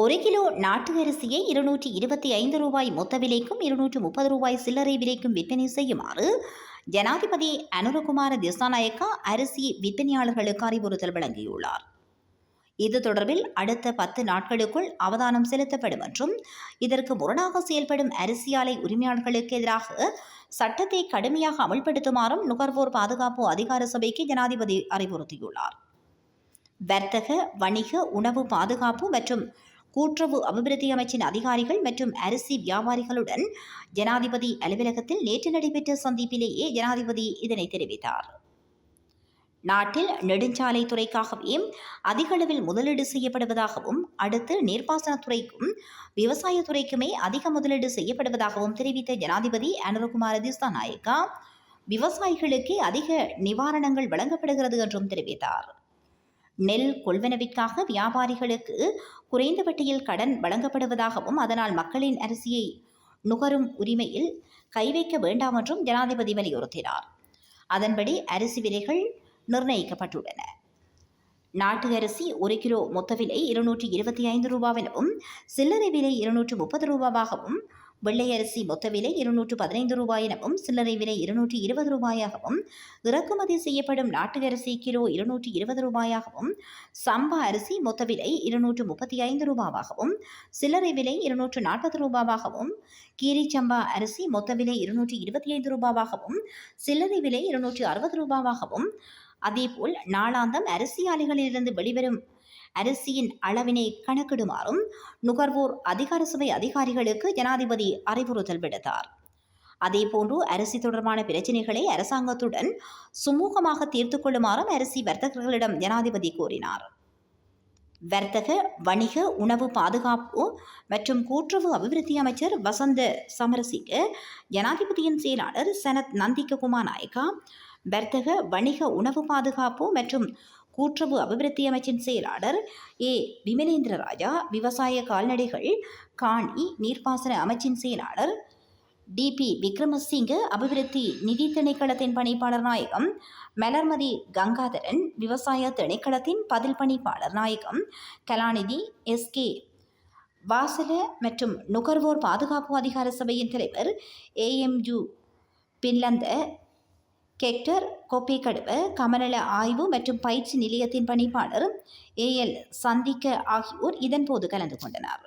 ஒரு கிலோ நாட்டு அரிசியை இருநூற்றி இருபத்தி ஐந்து ரூபாய் மொத்த விலைக்கும் இருநூற்று முப்பது ரூபாய் சில்லறை விலைக்கும் விற்பனை செய்யுமாறு ஜனாதிபதி அனுரகுமார திசாநாயக்கா அரிசி விற்பனையாளர்களுக்கு அறிவுறுத்தல் வழங்கியுள்ளார். இது தொடர்பில் அடுத்த பத்து நாட்களுக்குள் அவதானம் செலுத்தப்படும் என்றும் இதற்கு முரணாக செயல்படும் அரிசி ஆலை உரிமையாளர்களுக்கு எதிராக சட்டத்தை கடுமையாக அமல்படுத்துமாறும் நுகர்வோர் பாதுகாப்பு அதிகார சபைக்கு ஜனாதிபதி அறிவுறுத்தியுள்ளார். வர்த்தக வணிக உணவு பாதுகாப்பு மற்றும் கூட்டுறவு அபிவிருத்தி அமைச்சின் அதிகாரிகள் மற்றும் அரிசி வியாபாரிகளுடன் ஜனாதிபதி அலுவலகத்தில் நேற்று நடைபெற்ற சந்திப்பிலேயே ஜனாதிபதி இதனை தெரிவித்தார். நாட்டில் நெடுஞ்சாலை துறைக்காகவே அதிக அளவில் முதலீடு செய்யப்படுவதாகவும் அடுத்து நீர்ப்பாசனத்துறைக்கும் விவசாயத்துறைக்குமே அதிக முதலீடு செய்யப்படுவதாகவும் தெரிவித்த ஜனாதிபதி அனுரகுமார நாயக்கா விவசாயிகளுக்கே அதிக நிவாரணங்கள் வழங்கப்படுகிறது என்றும் தெரிவித்தார். நெல் கொள்வனவிற்காக வியாபாரிகளுக்கு குறைந்த வட்டியில் கடன் வழங்கப்படுவதாகவும் அதனால் மக்களின் அரிசியை நுகரும் உரிமையில் கை வைக்க வேண்டாம் என்றும் ஜனாதிபதி வலியுறுத்தினார். அதன்படி அரிசி விலைகள் நிர்ணயிக்கப்பட்டுள்ளன. நாட்டு அரிசி ஒரு கிலோ மொத்த விலை இருநூற்றி இருபத்தி ஐந்து ரூபாவெனவும் சில்லறை விலை இருநூற்று முப்பது ரூபாவாகவும் வெள்ளையரிசி மொத்த விலை இருநூற்று பதினைந்து ரூபாய் எனவும் சில்லறை விலை இருநூற்றி இருபது ரூபாயாகவும் இறக்குமதி செய்யப்படும் நாட்டு அரிசி கிலோ இருநூற்றி இருபது ரூபாயாகவும் சம்பா அரிசி மொத்த விலை இருநூற்று முப்பத்தி ஐந்து ரூபாவாகவும் சில்லறை விலை இருநூற்று நாற்பது ரூபாவாகவும் கீரிச்சம்பா சம்பா அரிசி மொத்த விலை இருநூற்றி இருபத்தி ஐந்து ரூபாவாகவும் சில்லறை விலை இருநூற்றி அறுபது ரூபாவாகவும் அதேபோல் நாளாந்தம் அரிசி ஆலைகளிலிருந்து வெளிவரும் அரிசியின் அளவினை கணக்கிடுமாறும் நுகர்வோர் அதிகார சபை அதிகாரிகளுக்கு ஜனாதிபதி அறிவுறுத்தல் விடுத்தார். அதேபோன்று அரிசி தொடர்பான பிரச்சினைகளை அரசாங்கத்துடன் சுமூகமாக தீர்த்து கொள்ளுமாறும் அரிசி வர்த்தகர்களிடம் ஜனாதிபதி கூறினார். வர்த்தக வணிக உணவு பாதுகாப்பு மற்றும் கூட்டுறவு அபிவிருத்தி அமைச்சர் வசந்த சமரசிங்க ஜனாதிபதியின் செயலாளர் சனத் நந்திககுமார் நாயக்கா வர்த்தக வணிக உணவு பாதுகாப்பு மற்றும் கூட்டுறவு அபிவிருத்தி அமைச்சின் செயலாளர் ஏ. விமலேந்திர ராஜா விவசாய கால்நடைகள் காணி நீர்ப்பாசன அமைச்சின் செயலாளர் டிபி விக்ரமசிங்க அபிவிருத்தி நிதி திணைக்களத்தின் பணிப்பாளர் நாயகம் மலர்மதி கங்காதரன் விவசாய திணைக்களத்தின் பதில் பணிப்பாளர் நாயகம் கலாநிதி எஸ்கே வாசல மற்றும் நுகர்வோர் பாதுகாப்பு அதிகார சபையின் தலைவர் ஏஎம்ஜு பின்லந்த கெக்டர் கொப்பேக்கடுவ கமநல ஆய்வு மற்றும் பயிற்சி நிலையத்தின் பணிப்பாளர் ஏஎல் சந்திக்க ஆகியோர் இதன்போது கலந்து கொண்டனர்.